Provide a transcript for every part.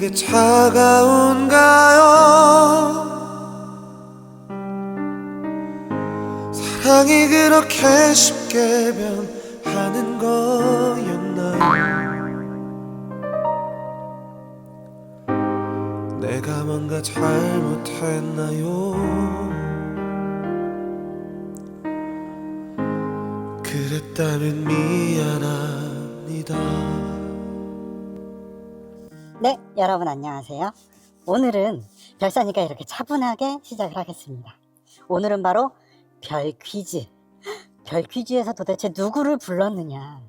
내게 차가운가요? 사랑이 그렇게 쉽게 변하는 거였나요? 내가 뭔가 잘못했나요? 그랬다면 미안합니다 네, 여러분 안녕하세요. 오늘은 별사니까 이렇게 차분하게 시작을 하겠습니다. 오늘은 바로 별 퀴즈. 별 퀴즈에서 도대체 누구를 불렀느냐.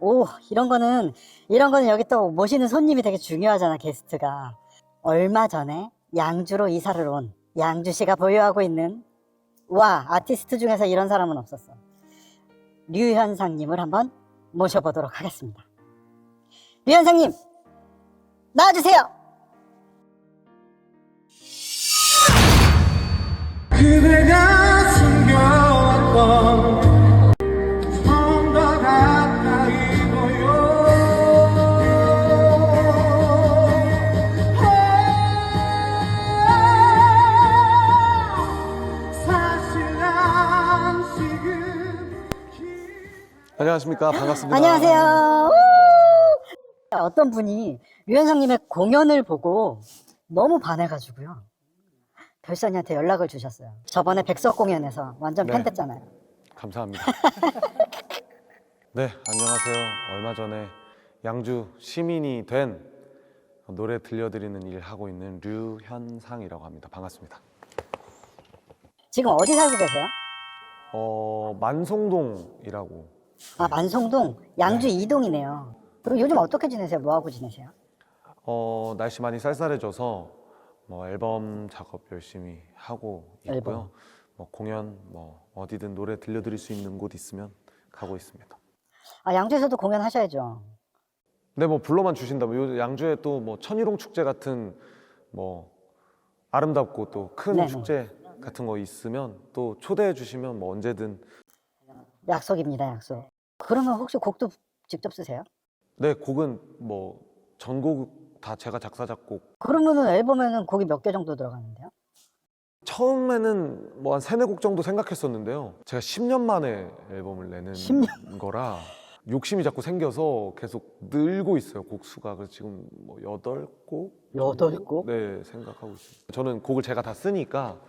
오, 이런 거는, 이런 거는 여기 또 모시는 손님이 되게 중요하잖아, 게스트가. 얼마 전에 양주로 이사를 온 양주시가 보유하고 있는, 와, 아티스트 중에서 이런 사람은 없었어. 류현상님을 한번 모셔보도록 하겠습니다. 류현상님, 나와주세요! 그대가 숨겨왔던 좀더 가까이 보여 사실 난 지금 안녕하십니까 반갑습니다. 안녕하세요. 우! 어떤 분이 류현상님의 공연을 보고 너무 반해가지고요. 별산이한테 연락을 주셨어요. 저번에 백석 공연에서 완전 팬 네. 됐잖아요. 감사합니다. 네 안녕하세요. 얼마 전에 양주 시민이 된 노래 들려드리는 일 하고 있는 류현상이라고 합니다. 반갑습니다. 지금 어디 살고 계세요? 어 만송동이라고 아, 만송동, 양주 이동이네요. 그럼 요즘 어떻게 지내세요? 뭐 하고 지내세요? 어 날씨 많이 쌀쌀해져서 뭐 앨범 작업 열심히 하고 있고요. 앨범. 뭐 공연 뭐 어디든 노래 들려드릴 수 있는 곳 있으면 가고 있습니다. 아, 양주에서도 공연하셔야죠. 네, 뭐 불러만 주신다면 요 양주에 또 뭐 천일홍 축제 같은 뭐 아름답고 또 큰 네네. 축제 같은 거 있으면 또 초대해 주시면 뭐 언제든 약속입니다, 약속. 그러면 혹시 곡도 직접 쓰세요? 네 곡은 뭐 전곡 다 제가 작사 작곡 그러면은 앨범에는 곡이 몇 개 정도 들어가는데요? 처음에는 뭐 한 세네 곡 정도 생각했었는데요 제가 10년 만에 앨범을 내는 10년? 거라 욕심이 자꾸 생겨서 계속 늘고 있어요 곡 수가 그래서 지금 뭐 여덟 곡 여덟 곡? 네 생각하고 있습니다. 저는 곡을 제가 다 쓰니까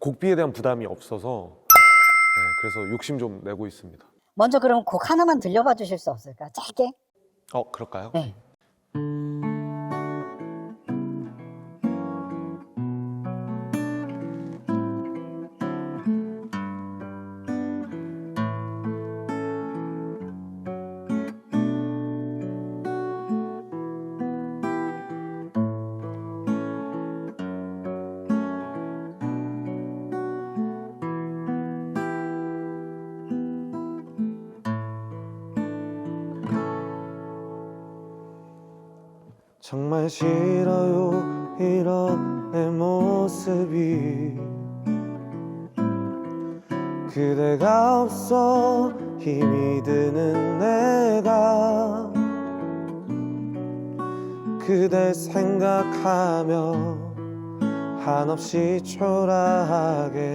곡비에 대한 부담이 없어서 네, 그래서 욕심 좀 내고 있습니다. 먼저 그럼 곡 하나만 들려봐 주실 수 없을까? 짧게? 어 그럴까요? 네. 정말 싫어요 이런 내 모습이. 그대가 없어 힘이 드는 내가. 그댈 생각하며 한없이 초라하게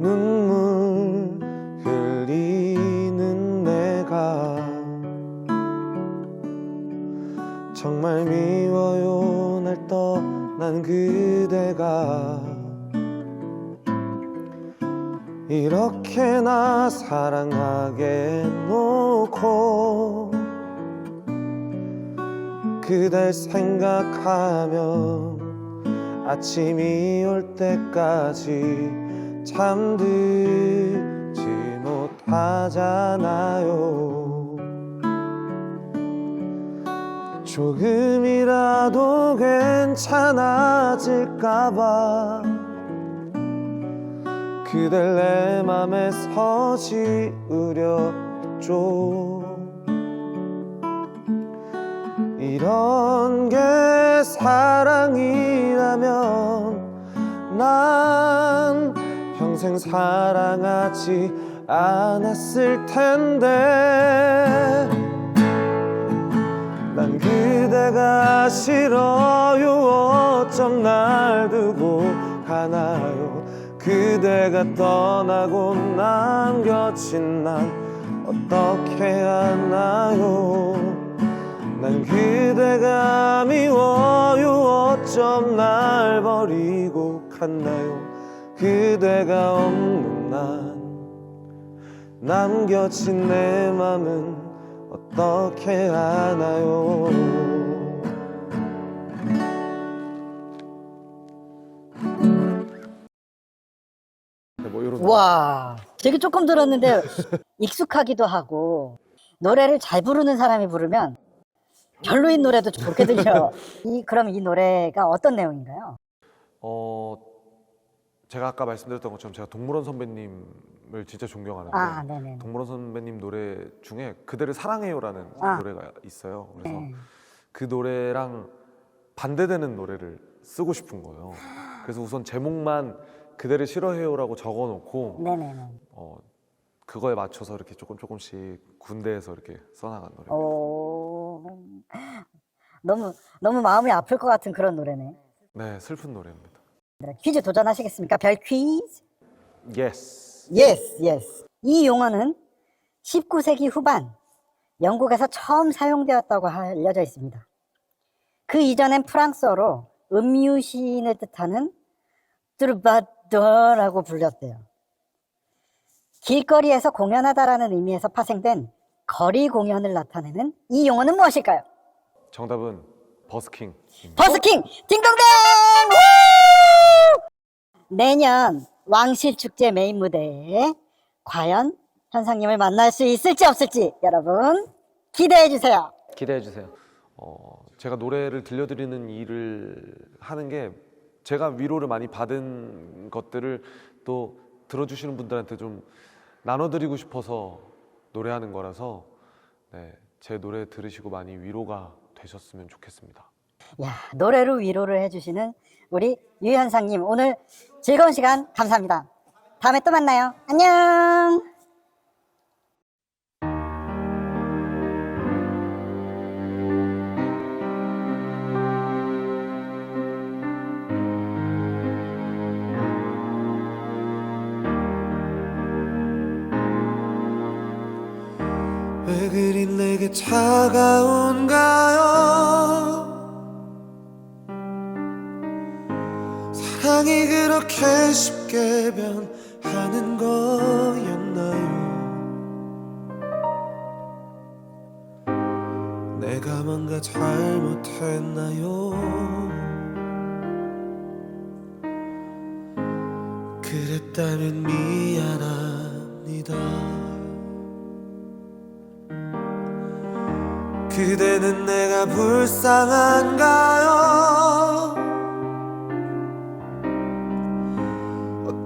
눈물 정말 미워요. 날 떠난 그대가. 이렇게 나 사랑하게 놓고 그댈 생각하며 아침이 올 때까지 잠들지 못하잖아요 조금이라도 괜찮아질까봐 그댈 내 맘에 서지으렸죠 이런 게 사랑이라면 난 평생 사랑하지 않았을 텐데 난 그대가 싫어요. 어쩜 날 두고 가나요? 그대가 떠나고 남겨진 난 어떻게 하나요? 난 그대가 미워요. 어쩜 날 버리고 갔나요? 그대가 없는 난 남겨진 내 맘은 어떻게 하나요 네, 뭐 이런 와, 되게 조금 들었는데 익숙하기도 하고 노래를 잘 부르는 사람이 부르면 별로인 노래도 좋게 들려. 이 그럼 이 노래가 어떤 내용인가요? 어 제가 아까 말씀드렸던 것처럼 제가 동물원 선배님을 진짜 존경하는데 아, 네네. 동물원 선배님 노래 중에 그대를 사랑해요라는 아. 노래가 있어요. 그래서 네. 그 노래랑 반대되는 노래를 쓰고 싶은 거예요. 그래서 우선 제목만 그대를 싫어해요라고 적어놓고. 어, 그거에 맞춰서 이렇게 조금 조금씩 군대에서 이렇게 써나간 노래. 오, 너무 너무 마음이 아플 것 같은 그런 노래네. 네, 슬픈 노래입니다. 네, 퀴즈 도전하시겠습니까? 별 퀴즈? Yes. Yes, yes. 이 용어는 19세기 후반 영국에서 처음 사용되었다고 알려져 있습니다. 그 이전엔 프랑스어로 음유 시인을 뜻하는 뚜르바더라고 불렸대요. 길거리에서 공연하다라는 의미에서 파생된 거리 공연을 나타내는 이 용어는 무엇일까요? 정답은 버스킹. 버스킹 딩동댕 우! 내년 왕실 축제 메인 무대에 과연 현상님을 만날 수 있을지 없을지 여러분 기대해 주세요. 기대해 주세요. 어, 제가 노래를 들려드리는 일을 하는 게 제가 위로를 많이 받은 것들을 또 들어주시는 분들한테 좀 나눠드리고 싶어서 노래하는 거라서 네, 제 노래 들으시고 많이 위로가 되셨으면 좋겠습니다. 야 노래로 위로를 해주시는 우리 유현상님 오늘 즐거운 시간 감사합니다. 다음에 또 만나요. 안녕. 왜 그리 내게 차가운가요 그렇게 쉽게 변하는 거였나요? 내가 뭔가 잘못했나요? 그랬다면 미안합니다. 그대는 내가 불쌍한가요?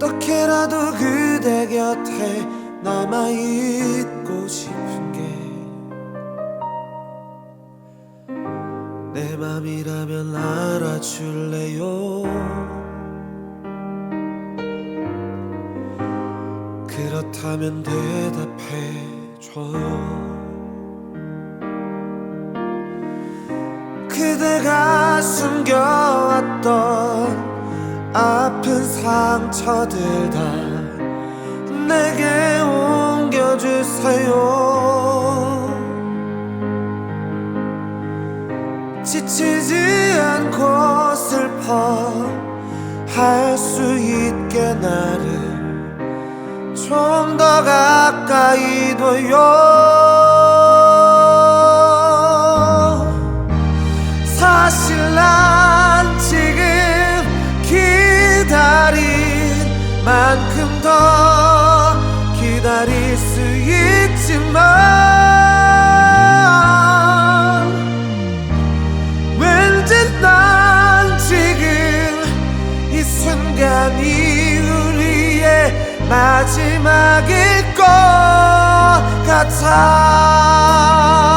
어떻게라도 그대 곁에 남아 있고 싶은 게 내 맘이라면 알아줄래요? 그렇다면 대답해줘요 그대가 숨겨왔던 상처들 다. 내게 옮겨주세요. 지치지 않고 슬퍼 할 수 있게 나를 좀 더 가까이 둬요 마지막일 것 같아